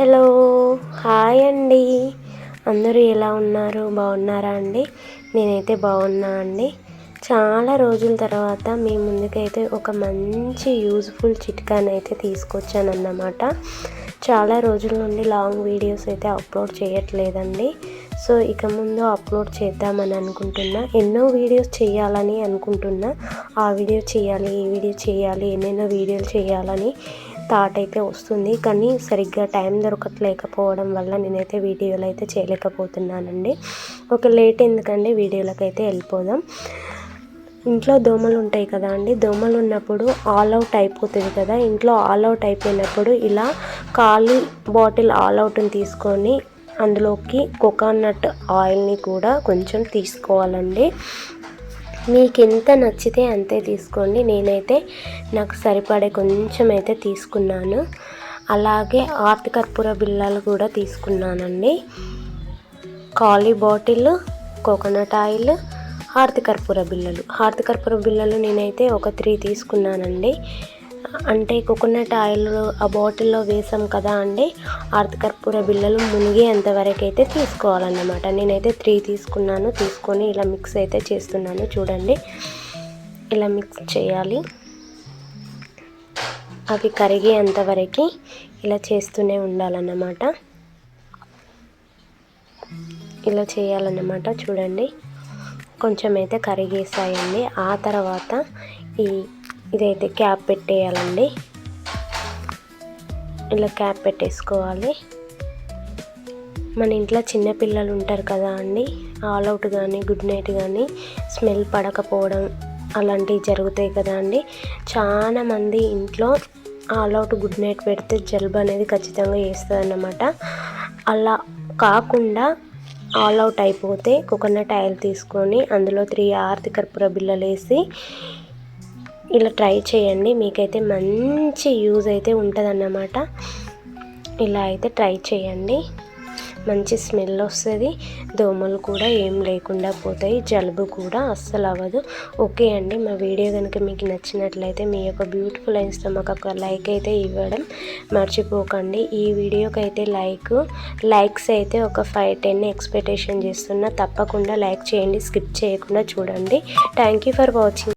Hello hi అండి. అందరూ ఎలా ఉన్నారు? బాగున్నారా అండి? నేనైతే బాగున్నా అండి. చాలా రోజుల తర్వాత మీ ముందుకైతే ఒక మంచి యూజ్ఫుల్ చిట్కానైతే తీసుకొచ్చానన్నమాట. చాలా రోజుల నుండి లాంగ్ వీడియోస్ అయితే అప్లోడ్ చేయట్లేదండి. సో ఇక ముందు అప్లోడ్ చేద్దామని అనుకుంటున్నా. ఎన్నో వీడియోస్ చేయాలని అనుకుంటున్నా. ఆ వీడియో చేయాలి ఈ వీడియో చేయాలి ఎన్నెన్నో వీడియోలు చేయాలని థాట్ అయితే వస్తుంది. కానీ సరిగ్గా టైం దొరకట్లేకపోవడం వల్ల నేనైతే వీడియోలు అయితే చేయలేకపోతున్నానండి. ఒక లేట్ ఎందుకండి? వీడియోలకు అయితే వెళ్ళిపోదాం. ఇంట్లో దోమలు ఉంటాయి కదా అండి? దోమలు ఉన్నప్పుడు ఆల్ అవుట్ అయిపోతుంది కదా? ఇంట్లో ఆల్ అవుట్ అయిపోయినప్పుడు ఇలా ఖాళీ బాటిల్ ఆల్ అవుట్ని తీసుకొని అందులోకి కోకోనట్ ఆయిల్ని కూడా కొంచెం తీసుకోవాలండి. మీకు ఎంత నచ్చితే అంతే తీసుకోండి. నేనైతే నాకు సరిపడే కొంచెం అయితే తీసుకున్నాను. అలాగే ఆర్తి కర్పూర బిళ్ళలు కూడా తీసుకున్నానండి. కాలీ బాటిల్ కోకోనట్ ఆయిల్ హార్తికర్పూర బిళ్ళలు. హార్తికర్పూర బిళ్ళలు నేనైతే ఒక త్రీ తీసుకున్నానండి. అంటే కోకోనట్ ఆయిల్ ఆ బాటిల్లో వేసాం కదా అండి ఆర్తికర్పూర బిళ్ళలు మునిగేంతవరకు అయితే తీసుకోవాలన్నమాట. నేనైతే త్రీ తీసుకున్నాను తీసుకొని ఇలా మిక్స్ అయితే చేస్తున్నాను చూడండి. ఇలా మిక్స్ చేయాలి. అవి కరిగేంతవరకు ఇలా చేస్తూనే ఉండాలన్నమాట. ఇలా చేయాలన్నమాట చూడండి. కొంచెం అయితే కరిగేసాయండి ఆ తర్వాత ఈ ఇదైతే క్యాప్ పెట్టేయాలండి. ఇలా క్యాప్ పెట్టేసుకోవాలి. మన ఇంట్లో చిన్నపిల్లలు ఉంటారు కదా అండి ఆల్ అవుట్ కానీ గుడ్ నైట్ కానీ స్మెల్ పడకపోవడం అలాంటివి జరుగుతాయి కదా అండి. చాలామంది ఇంట్లో ఆల్ అవుట్ గుడ్ నైట్ పెడితే జలుబు అనేది ఖచ్చితంగా వేస్తుంది అన్నమాట అలా కాకుండా ఆల్ అవుట్ అయిపోతే కోకోనట్ ఆయిల్ తీసుకొని అందులో త్రీ ఆర్తి కర్పూర బిళ్ళలు వేసి ఇలా ట్రై చేయండి. మీకైతే మంచి యూజ్ అయితే ఉంటుందన్నమాట. ఇలా అయితే ట్రై చేయండి. మంచి స్మెల్ వస్తుంది. దోమలు కూడా ఏం లేకుండా పోతాయి. జలుబు కూడా అస్సలు అవ్వదు. ఓకే అండి. మా వీడియో కనుక మీకు నచ్చినట్లయితే మీ యొక్క బ్యూటిఫుల్ ఐన్స్తో మాకు ఒక లైక్ అయితే ఇవ్వడం మర్చిపోకండి. ఈ వీడియోకి అయితే లైక్ లైక్స్ అయితే ఒక ఫైవ్ టెన్ ఎక్స్పెక్టేషన్ చేస్తున్నా. తప్పకుండా లైక్ చేయండి. స్కిప్ చేయకుండా చూడండి. Thank you for watching.